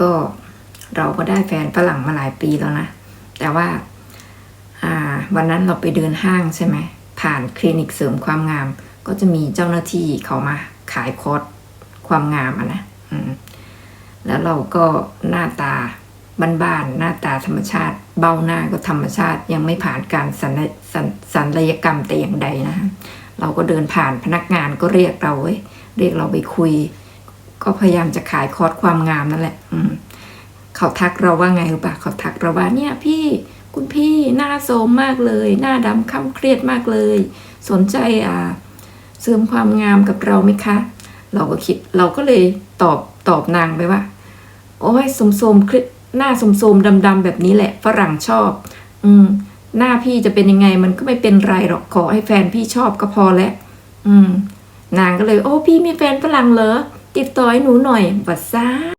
ก็เราก็ได้แฟนฝรั่งมาหลายปีแล้วนะ แต่ว่าวันนั้นเราไปเดินห้างใช่ไหม ผ่านคลินิกเสริมความงาม ก็จะมีเจ้าหน้าที่เขามาขายคอร์สความงามอะนะแล้วเราก็หน้าตาบ้านๆหน้าตาธรรมชาติ เบ้าหน้าก็ธรรมชาติยังไม่ผ่านการสัญสัญสัญยกรรมแต่อย่างใดนะฮะเราก็เดินผ่านพนักงานก็เรียกเราเว้ยเรียกเราไปคุย ก็พยายามจะขายคอร์สความงามนั่นแหละ อืมเขาทักเราว่าไงรู้ปะเขาทักเราว่าเนี่ยพี่คุณพี่หน้าโทรมมากเลย หน้าดำค่ำเครียดมากเลย สนใจอ่าเสริมความงามกับเราไหมคะ เราก็คิดเราก็เลยตอบตอบนางไปว่า โอ้ยสมโสมคลิหน้าสมโสมดำๆแบบนี้แหละฝรั่งชอบ อืม หน้าพี่จะเป็นยังไงมันก็ไม่เป็นไรหรอกขอให้แฟนพี่ชอบก็พอแล้วอืม นางก็เลย โอ้พี่มีแฟนฝรั่งเหรอ ติดต่อให้